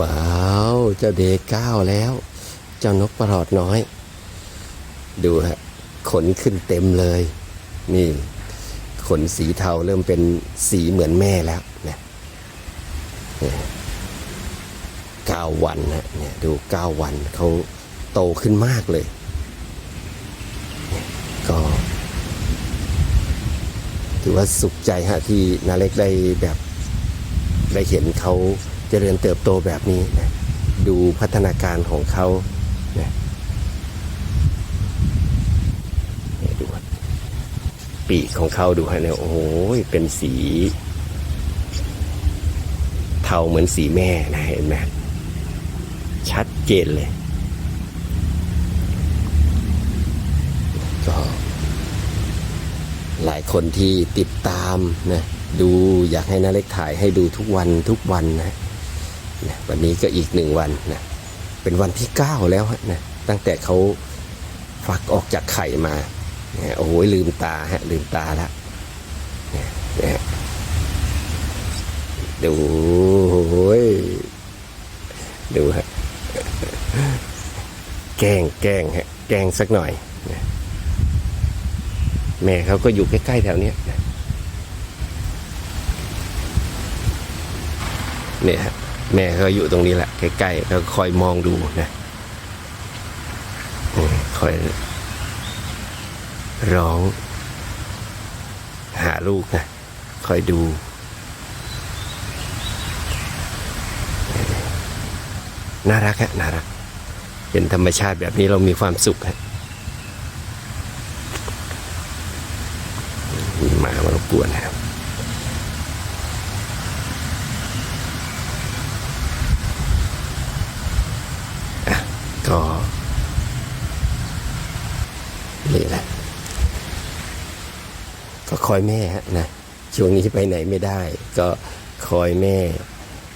ว้าว เจ้าเดก้าวแล้ว เจ้านกประหลอดน้อย ดูฮะ ขนขึ้นเต็มเลย นี่ ขนสีเทาเริ่มเป็นสีเหมือนแม่แล้วนะเก้าวันนะเนี่ยดูเก้าวันเขาโตขึ้นมากเลยเนี่ยก็ถือว่าสุขใจฮะที่นาเล็กได้แบบได้เห็นเขา เจริญเติบโตแบบนี้นะดูพัฒนาการของเขานะดูปีกของเขาดูฮะเนี่ยโอ้โหเป็นสีเทาเหมือนสีแม่นะเห็นไหมชัดเจนเลยก็หลายคนที่ติดตามนะดูอยากให้นาเล็กถ่ายให้ดูทุกวันทุกวันนะ นะวันนี้ก็อีกหนึ่งวันนะเป็นวันที่เก้าแล้วฮะนะตั้งแต่เขาฟักออกจากไข่มานี่ยโอ้โหลืมตาฮะลืมตาแล้วนี่ยเนี่ยดูโอ้ยดูฮะแกงแกงฮะแกงสักหน่อยแม่เขาก็อยู่ใกล้ๆแถวเนี้ยนะเนี่ยฮะ แม่เขาอยู่ตรงนี้แหละใกล้ๆเขาคอยมองดูนะคอย ร้อง หาลูกนะคอยดูน่ารักฮะน่ารัก เป็นธรรมชาติแบบนี้เรามีความสุขฮะมีหมามารบกวนครับ ก็นี่แหละ ก็คอยแม่ฮะนะช่วงนี้ไปไหนไม่ได้ ก็คอยแม่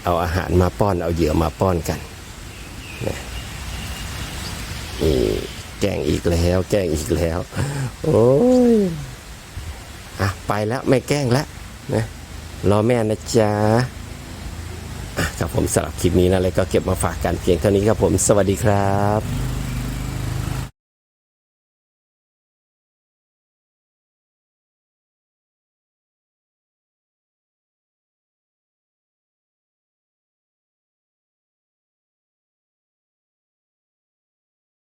เอาอาหารมาป้อนเอาเหยื่อมาป้อนกันนะนี่แกงอีกแล้ว แกงอีกแล้ว โอ้ยอะไปแล้วไม่แกล้งแล้วนะรอแม่นะจ๊ะ ครับผมสำหรับคลิปนี้นะเลยก็เก็บมาฝากกันเพียงเท่านี้ครับผม สวัสดีครับ